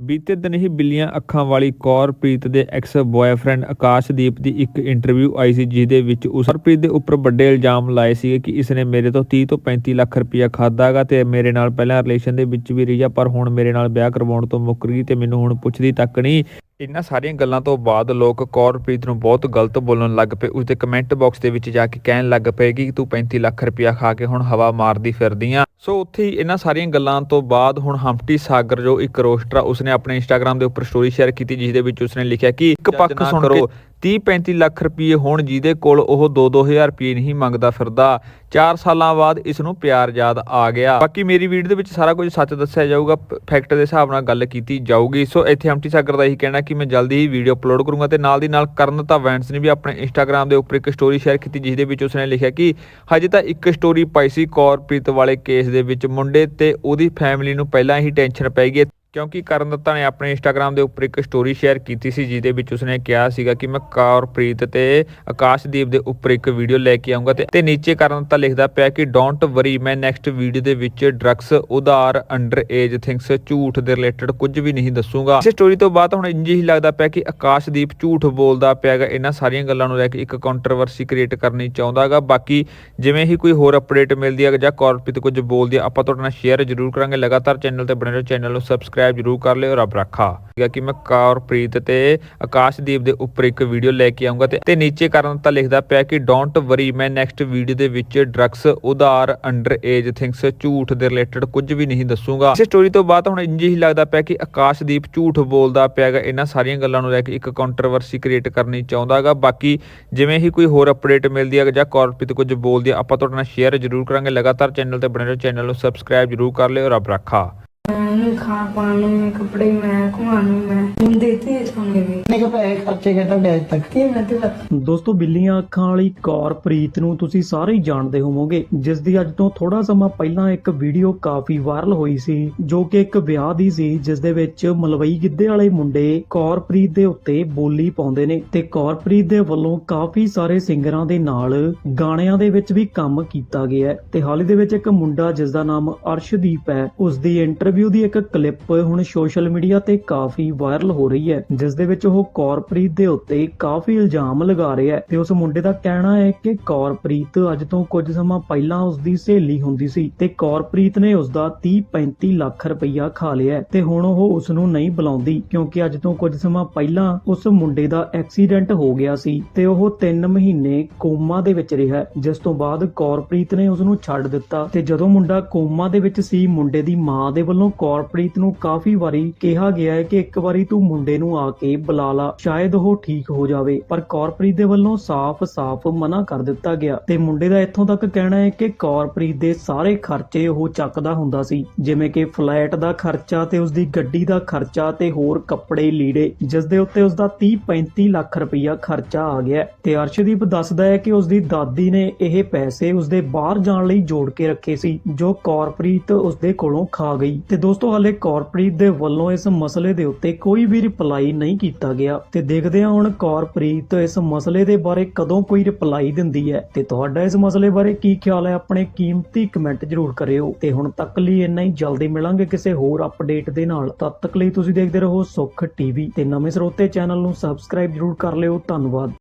ਬੀਤੇ ਦਿਨ ਹੀ ਬਿੱਲੀਆਂ ਅੱਖਾਂ ਵਾਲੀ ਕੌਰਪ੍ਰੀਤ ਦੇ ਐਕਸ ਬॉयਫ੍ਰੈਂਡ ਆਕਾਸ਼ਦੀਪ ਦੀ ਇੱਕ ਇੰਟਰਵਿਊ ਆਈ ਸੀ, ਜਿਹਦੇ ਵਿੱਚ ਉਸ ਹਰਪ੍ਰੀਤ ਦੇ ਉੱਪਰ ਵੱਡੇ ਇਲਜ਼ਾਮ ਲਾਏ ਸੀਗੇ ਕਿ ਇਸਨੇ ਮੇਰੇ ਤੋਂ 30 ਤੋਂ 35 ਲੱਖ ਰੁਪਇਆ ਖਾਦਾਗਾ ਤੇ ਮੇਰੇ ਨਾਲ ਪਹਿਲਾਂ ਰਿਲੇਸ਼ਨ ਦੇ ਵਿੱਚ ਵੀ ਰਹੀ ਆ ਪਰ ਹੁਣ ਮੇਰੇ ਨਾਲ ਵਿਆਹ ਕਰਵਾਉਣ ਤੋਂ ਮੁੱਕਰ ਗਈ ਤੇ ਮੈਨੂੰ ਹੁਣ ਪੁੱਛਦੀ ਤੱਕ ਨਹੀਂ। ਇਹਨਾਂ ਸਾਰੀਆਂ ਗੱਲਾਂ ਤੋਂ ਬਾਅਦ ਲੋਕ ਕੌਰਪ੍ਰੀਤ ਨੂੰ ਬਹੁਤ ਗਲਤ ਬੋਲਣ ਲੱਗ ਪਏ। ਉਸਦੇ ਕਮੈਂਟ ਬਾਕਸ ਦੇ ਵਿੱਚ ਜਾ ਕੇ ਕਹਿਣ ਲੱਗ ਪਏ ਕਿ ਤੂੰ 35 ਲੱਖ ਰੁਪਇਆ ਖਾ ਕੇ ਹੁਣ ਹਵਾ ਮਾਰਦੀ ਫਿਰਦੀ ਆ। ਸੋ ਉੱਥੇ ਇਹਨਾਂ ਸਾਰੀਆਂ ਗੱਲਾਂ ਤੋਂ ਬਾਅਦ ਹੁਣ ਹੰਪਟੀ ਸਾਗਰ ਜੋ ਇੱਕ ਰੋਸਟਰ ਉਸਨੇ ਆਪਣੇ ਇੰਸਟਾਗ੍ਰam ਦੇ ਉੱਪਰ ਸਟੋਰੀ ਸ਼ੇਅਰ ਕੀਤੀ ਜਿਸ ਦੇ ਵਿੱਚ ਉਸਨੇ ਲਿਖਿਆ ਕਿ ਇੱਕ ਪੱਖ ਸੁਣ ਕੇ 30 35 ਲੱਖ ਰੁਪਏ ਹੋਣ ਜਿਹਦੇ ਕੋਲ ਉਹ 2-2000 ਰੁਪਏ ਨਹੀਂ ਮੰਗਦਾ ਫਿਰਦਾ। 4 ਸਾਲਾਂ ਬਾਅਦ ਇਸ ਨੂੰ ਪਿਆਰ ਯਾਦ ਆ ਗਿਆ। ਬਾਕੀ ਮੇਰੀ ਵੀਡੀਓ ਦੇ ਵਿੱਚ ਸਾਰਾ ਕੁਝ ਸੱਚ ਦੱਸਿਆ ਜਾਊਗਾ, ਫੈਕਟ ਦੇ ਹਿਸਾਬ ਨਾਲ ਗੱਲ ਕੀਤੀ ਜਾਊਗੀ। ਸੋ ਇੱਥੇ ਹੰਪਟੀ ਸਾਗਰ ਦਾ ਇਹੀ ਕਹਿਣਾ ਕਿ ਮੈਂ ਜਲਦੀ ਹੀ ਵੀਡੀਓ ਅਪਲੋਡ ਕਰੂੰਗਾ ਤੇ ਨਾਲ ਦੀ ਨਾਲ ਕਰਨ ਤਾਂ ਵੈਂਟਸ ਨੇ ਵੀ ਆਪਣੇ ਇੰਸਟਾਗ੍ਰam ਦੇ ਉੱਪਰ ਇੱਕ ਸਟੋਰੀ ਸ਼ੇਅਰ ਕੀਤੀ ਜਿਸ ਦੇ ਵਿੱਚ ਉਸਨੇ ਲਿਖਿਆ ਕਿ ਹਜੇ ਤਾਂ ਇੱਕ ਸਟੋਰੀ ਪਾਈ ਸੀ ਕੌਰਪ੍ਰੀਤ ਵਾਲੇ ਕੇਸ ਦੇ ਵਿੱਚ ਮੁੰਡੇ ਤੇ ਉਹਦੀ ਫੈਮਿਲੀ ਨੂੰ ਪਹਿਲਾਂ ਹੀ ਟੈਨਸ਼ਨ ਪੈ ਗਈ ਕਿਉਂਕਿ ਕਰਨ ਦੱਤਾ ਨੇ ਆਪਣੇ ਇੰਸਟਾਗ੍ਰam ਦੇ ਉੱਪਰ ਇੱਕ ਸਟੋਰੀ ਸ਼ੇਅਰ ਕੀਤੀ ਸੀ, ਜਿਹਦੇ ਵਿੱਚ ਉਸਨੇ ਕਿਹਾ ਸੀਗਾ ਕਿ ਮੈਂ ਕੌਰਪ੍ਰੀਤ ਤੇ ਆਕਾਸ਼ਦੀਪ ਦੇ ਉੱਪਰ ਇੱਕ ਵੀਡੀਓ ਲੈ ਕੇ ਆਉਂਗਾ ਤੇ ਨੀਚੇ ਕਰਨ ਦੱਤਾ ਲਿਖਦਾ ਪਿਆ ਕਿ ਡੋਂਟ ਵਰੀ ਮੈਂ ਨੈਕਸਟ ਵੀਡੀਓ ਦੇ ਵਿੱਚ ਡਰੱਗਸ ਉਧਾਰ ਅੰਡਰ ਏਜ ਥਿੰਗਸ ਝੂਠ ਦੇ ਰਿਲੇਟਡ ਕੁਝ ਵੀ ਨਹੀਂ ਦੱਸੂਗਾ। ਇਸ ਸਟੋਰੀ ਤੋਂ ਬਾਅਦ ਹੁਣ ਇੰਜ ਹੀ ਲੱਗਦਾ ਪਿਆ ਕਿ ਆਕਾਸ਼ਦੀਪ ਝੂਠ ਬੋਲਦਾ ਪਿਆਗਾ ਇਹਨਾਂ ਸਾਰੀਆਂ ਗੱਲਾਂ ਨੂੰ ਲੈ ਕੇ ਇੱਕ ਕੰਟਰੋਵਰਸੀ ਕ੍ਰੀਏਟ ਕਰਨੀ ਚਾਹੁੰਦਾਗਾ ਬਾਕੀ ਜਿਵੇਂ ਹੀ ਕੋਈ ਹੋਰ ਅਪਡੇਟ ਮਿਲਦੀ ਹੈ ਜਾਂ ਕੌਰਪ੍ਰੀਤ ਕੁਝ ਬੋਲਦੀ ਹੈ, ਆਪਾਂ ਤੁਹਾਡੇ ਨਾਲ ਸ਼ੇਅਰ ਜ਼ਰੂਰ ਕਰਾਂਗੇ। ਲਗਾਤਾਰ ਚੈਨਲ ਤੇ ਬਣੇ ਰਹੋ ਚੈਨਲ ਨੂੰ ਸਬਸਕ੍ਰਾਈਬ ਜ਼ਰੂਰ ਕਰ ਲਿਓ, ਰੱਬ ਰੱਖਾ। ਠੀਕ ਕਿ ਮੈਂ ਕੌਰਪ੍ਰੀਤ ਤੇ ਆਕਾਸ਼ਦੀਪ ਦੇ ਉੱਪਰ ਇੱਕ ਵੀਡੀਓ ਲੈ ਕੇ ਆਉਂਗਾ ਤੇ ਨੀਚੇ ਕਰਨ ਤਾਂ ਲਿਖਦਾ ਪਿਆ ਕਿ ਡੋਂਟ ਵਰੀ ਮੈਂ ਨੈਕਸਟ ਵੀਡੀਓ ਦੇ ਵਿੱਚ ਡਰੱਗਸ ਉਧਾਰ ਅੰਡਰ ਏਜ ਥਿੰਗਸ ਝੂਠ ਦੇ ਰਿਲੇਟਡ ਕੁਝ ਵੀ ਨਹੀਂ ਦੱਸੂਗਾ। ਇਸ ਸਟੋਰੀ ਤੋਂ ਬਾਅਦ ਹੁਣ ਇੰਜ ਹੀ ਲੱਗਦਾ ਪਿਆ ਕਿ ਆਕਾਸ਼ਦੀਪ ਝੂਠ ਬੋਲਦਾ ਪਿਆਗਾ ਇਹਨਾਂ ਸਾਰੀਆਂ ਗੱਲਾਂ ਨੂੰ ਲੈ ਕੇ ਇੱਕ ਕੰਟਰੋਵਰਸੀ ਕ੍ਰੀਏਟ ਕਰਨੀ ਚਾਹੁੰਦਾਗਾ ਬਾਕੀ ਜਿਵੇਂ ਹੀ ਕੋਈ ਹੋਰ ਅਪਡੇਟ ਮਿਲਦੀ ਹੈ ਜਾਂ ਕੌਰਪ੍ਰੀਤ ਕੁਝ ਬੋਲਦੀ ਹੈ ਆਪਾਂ ਤੁਹਾਡੇ ਨਾਲ ਸ਼ੇਅਰ ਜ਼ਰੂਰ ਕਰਾਂਗੇ। ਲਗਾਤਾਰ ਚੈਨਲ ਤੇ ਬਣੇ ਰਹੋ ਚੈਨਲ ਨੂੰ ਸਬਸਕ੍ਰਾਈਬ ਜ਼ਰੂਰ ਕਰ ਲਿਓ, ਰੱਬ ਰੱਖਾ। ਨੂੰ ਖਾਣ ਪਾਣ ਨੂੰ ਕੱਪੜੇ ਮੈਂ ਘੁਮਾਣ ਮੈਂ ਮੁੰਡੇ ਤੇ ਸੋਨੇ ਵੀ। ਮੈਂ ਕਿਹਾ ਪੈਸੇ ਖਰਚੇ ਗਏ ਤੁਹਾਡੇ ਅੱਜ ਤੱਕ? ਕੀ ਮੈਂ ਤੇ ਪਤਾ ਦੋਸਤੋ ਬਿੱਲੀਆਂ ਅੱਖਾਂ ਵਾਲੀ ਕੌਰਪ੍ਰੀਤ ਨੂੰ ਤੁਸੀਂ ਸਾਰੇ ਹੀ ਜਾਣਦੇ ਹੋਵੋਗੇ ਜਿਸ ਦੀ ਅੱਜ ਤੋਂ ਥੋੜਾ ਸਮਾਂ ਪਹਿਲਾਂ ਇੱਕ ਵੀਡੀਓ ਕਾਫੀ ਵਾਇਰਲ ਹੋਈ ਸੀ ਜੋ ਕਿ ਇੱਕ ਵਿਆਹ ਦੀ ਸੀ ਜਿਸ ਦੇ ਵਿੱਚ ਮਲਵਈ ਗਿੱਧੇ ਵਾਲੇ ਮੁੰਡੇ ਕੌਰਪ੍ਰੀਤ ਦੇ ਉੱਤੇ ਬੋਲੀ ਪਾਉਂਦੇ ਨੇ ਤੇ ਕੌਰਪ੍ਰੀਤ ਦੇ ਵੱਲੋਂ ਕਾਫੀ ਸਾਰੇ ਸਿੰਗਰਾਂ ਦੇ ਨਾਲ ਗਾਣਿਆਂ ਦੇ ਵਿੱਚ ਵੀ ਕੰਮ ਕੀਤਾ ਗਿਆ ਤੇ ਹਾਲ ਦੇ ਵਿੱਚ ਇੱਕ ਮੁੰਡਾ ਜਿਸ ਦਾ ਨਾਮ ਅਰਸ਼ਦੀਪ ਹੈ ਉਸ ਦੀ ਇੰਟਰਵਿਊ ਦੀ ਇੱਕ ਕਲਿੱਪ ਹੁਣ ਸੋਸ਼ਲ ਮੀਡੀਆ ਤੇ ਕਾਫੀ ਵਾਇਰਲ ਹੋ ਰਹੀ ਹੈ, ਜਿਸ ਦੇ ਵਿੱਚ ਉਹ ਕੌਰਪ੍ਰੀਤ ਦੇ ਉੱਤੇ ਕਾਫੀ ਇਲਜ਼ਾਮ ਲਗਾ ਰਿਹਾ ਹੈ ਤੇ ਉਸ ਮੁੰਡੇ ਦਾ ਕਹਿਣਾ ਹੈ ਕਿ ਕੌਰਪ੍ਰੀਤ ਅੱਜ ਤੋਂ ਕੁਝ ਸਮਾਂ ਪਹਿਲਾਂ ਉਸ ਦੀ ਸਹੇਲੀ ਹੁੰਦੀ ਸੀ ਤੇ ਕੌਰਪ੍ਰੀਤ ਨੇ ਉਸ ਦਾ 30-35 ਲੱਖ ਰੁਪਈਆ ਖਾ ਲਿਆ ਤੇ ਹੁਣ ਉਹ ਉਸ ਨੂੰ ਨਹੀਂ ਬੁਲਾਉਂਦੀ ਕਿਉਂਕਿ ਅੱਜ ਤੋਂ ਕੁਝ ਸਮਾਂ ਪਹਿਲਾਂ ਉਸ ਮੁੰਡੇ ਦਾ ਐਕਸੀਡੈਂਟ ਹੋ ਗਿਆ ਸੀ ਤੇ ਉਹ 3 ਮਹੀਨੇ ਕੋਮਾ ਦੇ ਵਿੱਚ ਰਿਹਾ ਜਿਸ ਤੋਂ ਬਾਅਦ ਕੌਰਪ੍ਰੀਤ ਨੇ ਉਸ ਨੂੰ ਛੱਡ ਦਿੱਤਾ ਤੇ ਜਦੋਂ ਮੁੰਡਾ ਕੋਮਾ ਦੇ ਵਿੱਚ ਸੀ, ਮੁੰਡੇ ਦੀ ਮਾਂ ਦੇ ਵੱਲੋਂ ਕੌਰਪ੍ਰੀਤ ਨੂੰ ਕਾਫੀ ਵਾਰੀ ਕਿਹਾ ਗਿਆ ਹੈ ਕਿ ਇੱਕ ਵਾਰੀ ਤੂੰ ਮੁੰਡੇ ਨੂੰ ਆ ਕੇ ਬੁਲਾ ਲਾ, ਸ਼ਾਇਦ ਉਹ ਠੀਕ ਹੋ ਜਾਵੇ, ਪਰ ਕੌਰਪ੍ਰੀਤ ਦੇ ਵੱਲੋਂ ਸਾਫ਼-ਸਾਫ਼ ਮਨਾ ਕਰ ਦਿੱਤਾ ਗਿਆ ਤੇ ਮੁੰਡੇ ਦਾ ਇੱਥੋਂ ਤੱਕ ਕਹਿਣਾ ਹੈ ਕਿ ਕੌਰਪ੍ਰੀਤ ਦੇ ਸਾਰੇ ਖਰਚੇ ਉਹ ਚੱਕਦਾ ਹੁੰਦਾ ਸੀ, ਜਿਵੇਂ ਕਿ ਫਲੈਟ ਦਾ ਖਰਚਾ ਤੇ ਉਸ ਦੀ ਗੱਡੀ ਦਾ ਖਰਚਾ ਤੇ ਹੋਰ ਕੱਪੜੇ ਲੀੜੇ ਜਿਸ ਦੇ ਉੱਤੇ ਉਸ ਦਾ 30-35 ਲੱਖ ਰੁਪਇਆ ਖਰਚਾ ਆ ਗਿਆ ਤੇ ਅਰਸ਼ਦੀਪ ਦੱਸਦਾ ਹੈ ਕਿ ਉਸ ਦੀ ਦਾਦੀ ਨੇ ਇਹ ਪੈਸੇ ਉਸ ਦੇ ਬਾਹਰ ਜਾਣ ਲਈ ਜੋੜ ਕੇ ਰੱਖੇ ਸੀ, ਜੋ ਕੌਰਪ੍ਰੀਤ ਉਸ ਦੇ ਕੋਲੋਂ ਖਾ ਗਈ। ਤੇ ਦੋਸਤੋ ਹਾਲੇ ਕੌਰਪ੍ਰੀਤ ਦੇ ਵੱਲੋਂ ਇਸ ਮਸਲੇ ਦੇ ਉੱਤੇ ਕੋਈ ਵੀ ਰਿਪਲਾਈ ਨਹੀਂ ਕੀਤਾ ਗਿਆ ਤੇ ਦੇਖਦੇ ਹਾਂ ਹੁਣ ਕੌਰਪ੍ਰੀਤ ਇਸ ਮਸਲੇ ਦੇ ਬਾਰੇ ਕਦੋਂ ਕੋਈ ਰਿਪਲਾਈ ਦਿੰਦੀ ਹੈ ਤੇ ਤੁਹਾਡਾ ਇਸ ਮਸਲੇ ਬਾਰੇ ਕੀ ਖਿਆਲ ਹੈ? ਆਪਣੇ ਕੀਮਤੀ ਕਮੈਂਟ ਜ਼ਰੂਰ ਕਰਿਓ ਤੇ ਹੁਣ ਤੱਕ ਲਈ ਇੰਨਾ ਹੀ। ਜਲਦੀ ਮਿਲਾਂਗੇ ਕਿਸੇ ਹੋਰ ਅਪਡੇਟ ਦੇ ਨਾਲ। ਤਦ ਤੱਕ ਲਈ ਤੁਸੀਂ ਦੇਖਦੇ ਰਹੋ ਸੁੱਖ ਟੀਵੀ ਤੇ ਨਵੇਂ ਸਰੋਤੇ ਚੈਨਲ ਨੂੰ ਸਬਸਕ੍ਰਾਈਬ ਜ਼ਰੂਰ ਕਰ ਲਿਓ। ਧੰਨਵਾਦ।